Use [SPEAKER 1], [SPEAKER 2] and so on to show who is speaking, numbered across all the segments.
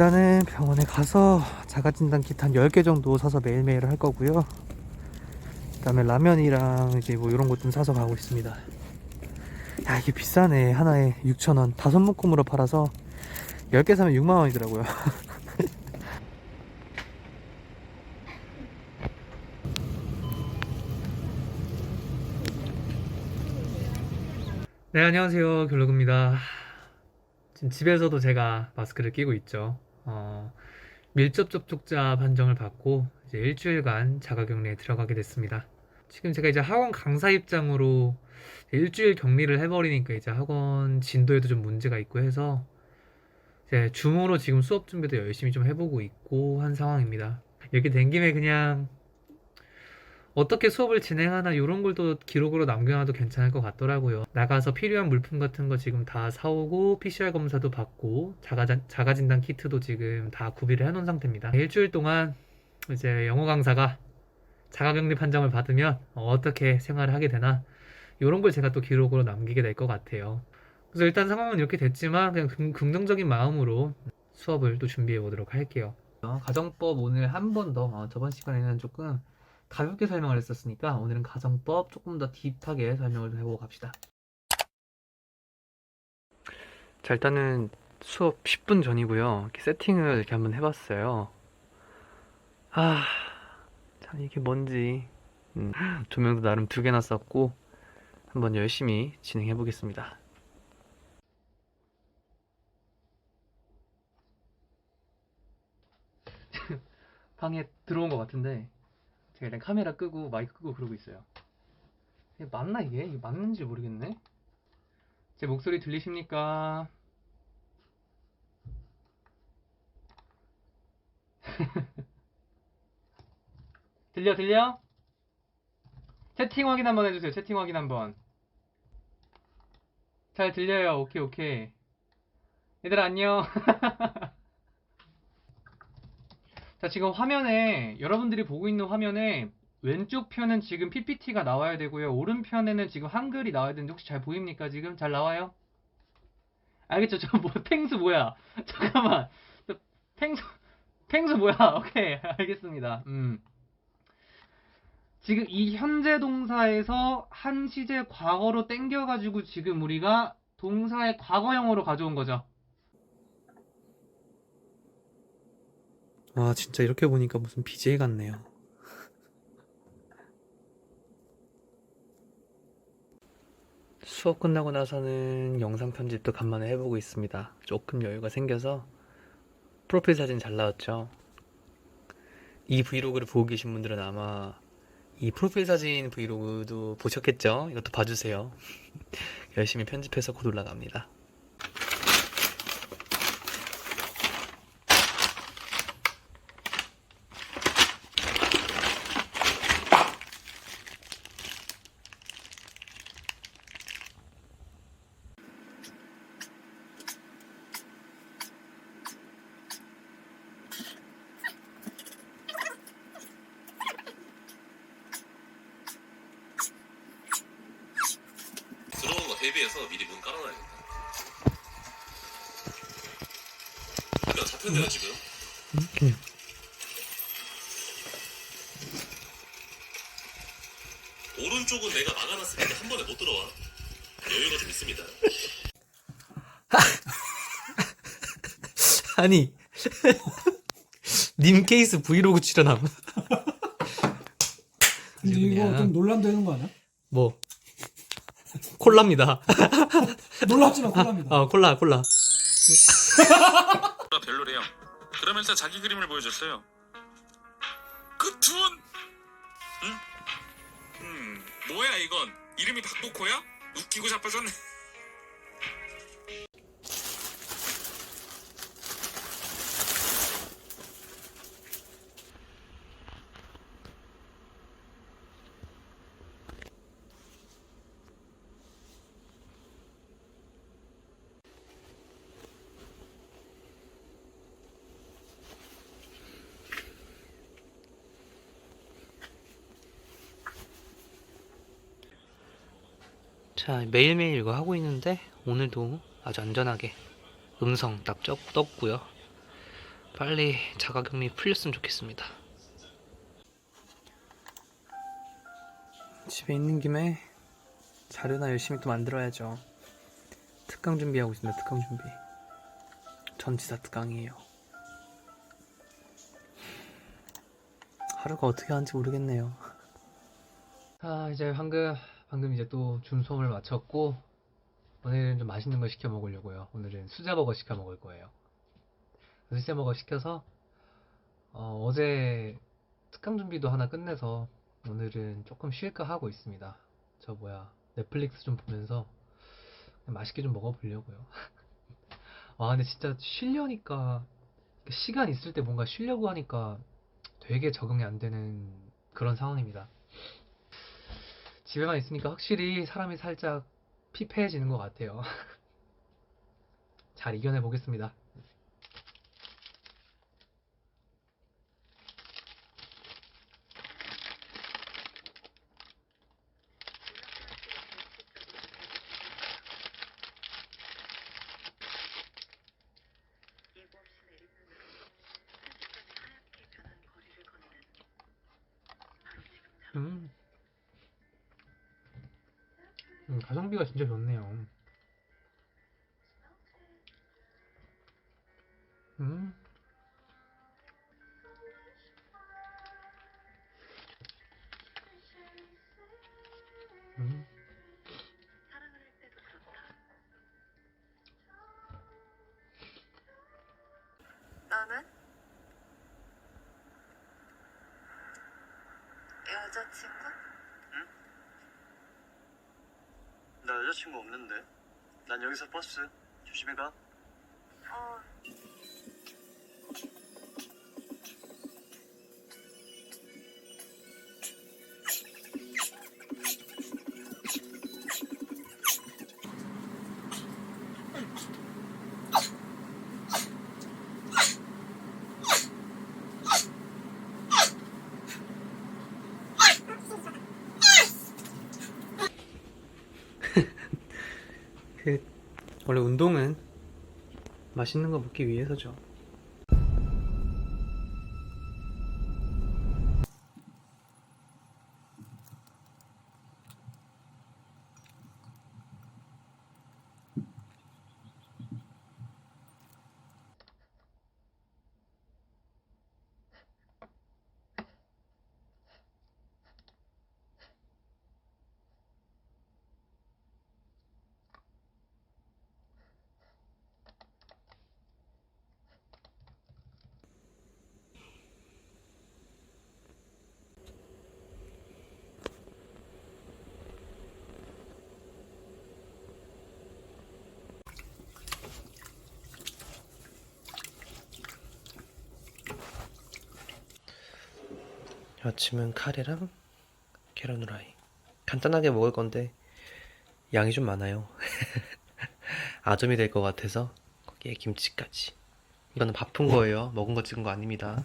[SPEAKER 1] 일단은 병원에 가서 자가진단 키트 한 10개 정도 사서 매일매일 할 거고요. 그 다음에 라면이랑 이제 뭐 이런 것 좀 사서 가고 있습니다. 야, 이게 비싸네. 하나에 6,000원. 다섯 묶음으로 팔아서 10개 사면 6만원이더라고요. 네, 안녕하세요. 결로그입니다. 지금 집에서도 제가 마스크를 끼고 있죠. 어, 밀접 접촉자 판정을 받고 이제 일주일간 자가격리에 들어가게 됐습니다. 지금 제가 이제 학원 강사 입장으로 일주일 격리를 해버리니까 이제 학원 진도에도 좀 문제가 있고 해서 이제 줌으로 지금 수업 준비도 열심히 좀 해보고 있고 한 상황입니다. 이렇게 된 김에 그냥 어떻게 수업을 진행하나 이런 걸 또 기록으로 남겨놔도 괜찮을 것 같더라고요. 나가서 필요한 물품 같은 거 지금 다 사오고 PCR 검사도 받고 자가 진단 키트도 지금 다 구비를 해놓은 상태입니다. 일주일 동안 이제 영어 강사가 자가격리 판정을 받으면 어떻게 생활을 하게 되나 이런 걸 제가 또 기록으로 남기게 될 것 같아요. 그래서 일단 상황은 이렇게 됐지만 그냥 긍- 긍정적인 마음으로 수업을 또 준비해 보도록 할게요. 가정법 오늘 한 번 더, 어, 저번 시간에는 조금 가볍게 설명을 했었으니까 오늘은 가정법 조금 더 딥하게 설명을 해보고 갑시다. 자, 일단은 수업 10분 전이고요. 이렇게 세팅을 이렇게 한번 해봤어요. 아, 참 이게 뭔지. 음, 조명도 나름 두 개나 썼고 한번 열심히 진행해 보겠습니다. 방에 들어온 것 같은데 제가 일단 카메라 끄고 마이크 끄고 그러고 있어요. 맞나 이게? 이게 맞는지 모르겠네. 제 목소리 들리십니까? 들려 들려? 채팅 확인 한번 해주세요. 채팅 확인 한번. 잘 들려요. 오케이 오케이. 얘들아 안녕. 자, 지금 화면에, 여러분들이 보고 있는 화면에 왼쪽 편은 지금 PPT가 나와야 되고요. 오른편에는 지금 한글이 나와야 되는데 혹시 잘 보입니까? 지금 잘 나와요? 알겠죠? 저 뭐, 탱수 뭐야? 잠깐만. 저 탱수, 탱수 뭐야? 오케이. 알겠습니다. 음. 지금 이 현재 동사에서 한 시제 과거로 땡겨 가지고 지금 우리가 동사의 과거형으로 가져온 거죠. 아, 진짜 이렇게 보니까 무슨 BJ 같네요. 수업 끝나고 나서는 영상 편집도 간만에 해보고 있습니다. 조금 여유가 생겨서 프로필 사진 잘 나왔죠? 이 브이로그를 보고 계신 분들은 아마 이 프로필 사진 브이로그도 보셨겠죠? 이것도 봐주세요. 열심히 편집해서 곧 올라갑니다.
[SPEAKER 2] 대비해서 미리 문 깔아놔야겠다. 그러니까 잡혔네요 지금.
[SPEAKER 1] 이렇게.
[SPEAKER 2] 오른쪽은 내가 막아놨으니까 한 번에 못 들어와. 여유가 좀 있습니다.
[SPEAKER 1] 아니 님 케이스 브이로그 출연함
[SPEAKER 3] 근데 이거
[SPEAKER 1] 그냥-
[SPEAKER 3] 좀 논란되는 거 아니야?
[SPEAKER 1] 뭐 콜라입니다
[SPEAKER 3] 놀랍지만 콜라입니다.
[SPEAKER 1] 아 콜라 콜라
[SPEAKER 2] 별로래요. 그러면서 자기 그림을 보여줬어요. 그 둔! 응? 음, 뭐야 이건? 이름이 박보코야? 웃기고 자빠졌네.
[SPEAKER 1] 자 매일매일 이거 하고 있는데 오늘도 아주 안전하게 음성 딱 적- 떴고요 빨리 자가격리 풀렸으면 좋겠습니다. 집에 있는 김에 자료나 열심히 또 만들어야죠. 특강 준비하고 있습니다. 특강 준비. 전치사 특강이에요. 하루가 어떻게 하는지 모르겠네요. 아 이제 방금 방금 이제 또 줌수업을 마쳤고 오늘은 좀 맛있는 거 시켜 먹으려고요. 오늘은 수제버거 시켜 먹을 거예요. 수제버거 시켜서 어, 어제 특강 준비도 하나 끝내서 오늘은 조금 쉴까 하고 있습니다. 저 뭐야 넷플릭스 좀 보면서 맛있게 좀 먹어보려고요. 와 근데 진짜 쉬려니까 시간 있을 때 뭔가 쉬려고 하니까 되게 적응이 안 되는 그런 상황입니다. 집에만 있으니까 확실히 사람이 살짝 피폐해지는 것 같아요. 잘 이겨내 보겠습니다. 음. 가성비가 진짜 좋네요. 음. 음.
[SPEAKER 4] 여자친구?
[SPEAKER 5] 나 여자친구 없는데. 난 여기서 버스. 조심히 가.
[SPEAKER 1] 그 원래 운동은 맛있는 거 먹기 위해서죠. 아침은 카레랑 계란 후라이. 간단하게 먹을 건데 양이 좀 많아요. 아점이 될 것 같아서 거기에 김치까지. 이거는 바쁜 거예요. 먹은 거 찍은 거 아닙니다.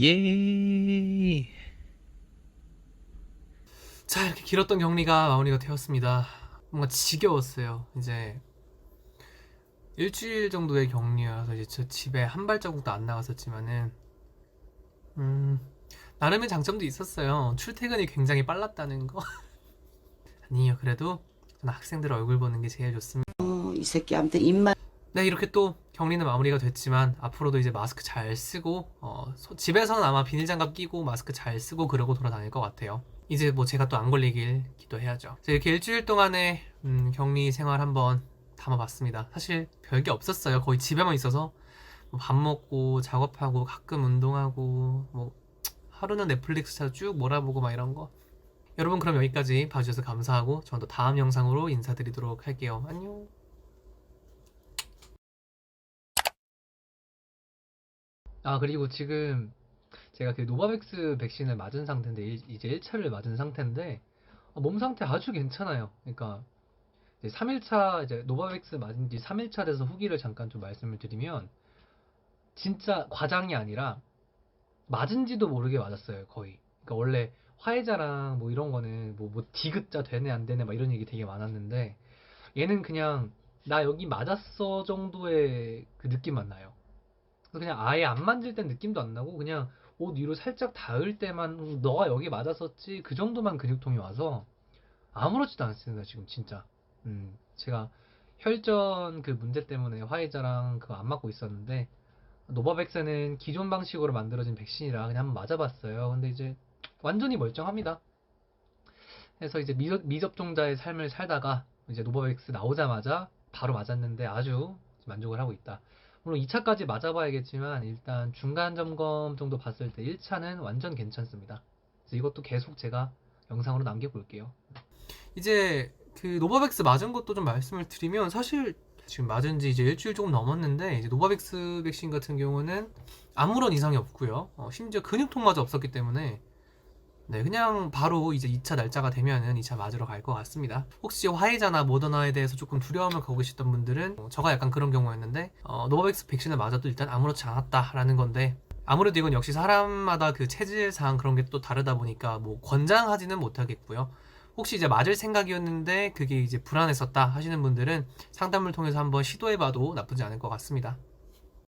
[SPEAKER 1] 예. 자, 이렇게 길었던 격리가 마무리가 되었습니다. 뭔가 지겨웠어요. 이제 일주일 정도의 격리여서 이제 저 집에 한 발자국도 안 나갔었지만은 음 나름의 장점도 있었어요. 출퇴근이 굉장히 빨랐다는 거. 아니요, 그래도 저는 학생들 얼굴 보는 게 제일 좋습니다.
[SPEAKER 6] 어, 이 새끼한테 입만
[SPEAKER 1] 네, 이렇게 또 격리는 마무리가 됐지만 앞으로도 이제 마스크 잘 쓰고 어, 소- 집에서는 아마 비닐 장갑 끼고 마스크 잘 쓰고 그러고 돌아다닐 것 같아요. 이제 뭐 제가 또 안 걸리길 기도해야죠. 자, 이렇게 일주일 동안의 음, 격리 생활 한번 담아봤습니다. 사실 별게 없었어요. 거의 집에만 있어서 뭐밥 먹고 작업하고 가끔 운동하고 뭐 하루는 넷플릭스 쭉 몰아보고 막 이런 거. 여러분 그럼 여기까지 봐주셔서 감사하고 저는 또 다음 영상으로 인사드리도록 할게요. 안녕. 아 그리고 지금 제가 그 노바백스 백신을 맞은 상태인데 일- 이제 1차를 맞은 상태인데 어, 몸 상태 아주 괜찮아요. 그러니까 3일차 이제 노바백스 맞은 지 3일차 돼서 후기를 잠깐 좀 말씀을 드리면 진짜 과장이 아니라 맞은지도 모르게 맞았어요 거의. 그러니까 원래 화해자랑 뭐 이런 거는 뭐, 뭐 디귿자 되네 안 되네 막 이런 얘기 되게 많았는데 얘는 그냥 나 여기 맞았어 정도의 그 느낌만 나요. 그냥 아예 안 만질 땐 느낌도 안 나고 그냥 옷 위로 살짝 닿을 때만 음, 너가 여기 맞았었지 그 정도만 근육통이 와서 아무렇지도 않습니다 지금 진짜. 음 제가 혈전 그 문제 때문에 화이자랑 그거 안 맞고 있었는데 노바백스는 기존 방식으로 만들어진 백신이라 그냥 한번 맞아봤어요. 근데 이제 완전히 멀쩡합니다. 그래서 이제 미접, 미접 종자의 삶을 살다가 이제 노바백스 나오자마자 바로 맞았는데 아주 만족을 하고 있다. 물론 2차까지 맞아봐야겠지만 일단 중간 점검 정도 봤을 때 1차는 완전 괜찮습니다. 그래서 이것도 계속 제가 영상으로 남겨볼게요. 이제 그 노바백스 맞은 것도 좀 말씀을 드리면 사실 지금 맞은 지 이제 일주일 조금 넘었는데 이제 노바백스 백신 같은 경우는 아무런 이상이 없고요. 어, 심지어 근육통마저 없었기 때문에 네, 그냥 바로 이제 2차 날짜가 되면은 2차 맞으러 갈 것 같습니다. 혹시 화이자나 모더나에 대해서 조금 두려움을 갖고 계셨던 분들은 어, 저가 약간 그런 경우였는데 어, 노바백스 백신을 맞아도 일단 아무렇지 않았다라는 건데 아무래도 이건 역시 사람마다 그 체질상 그런 게 또 다르다 보니까 뭐 권장하지는 못하겠고요. 혹시 이제 맞을 생각이었는데 그게 이제 불안했었다 하시는 분들은 상담을 통해서 한번 시도해봐도 나쁘지 않을 것 같습니다.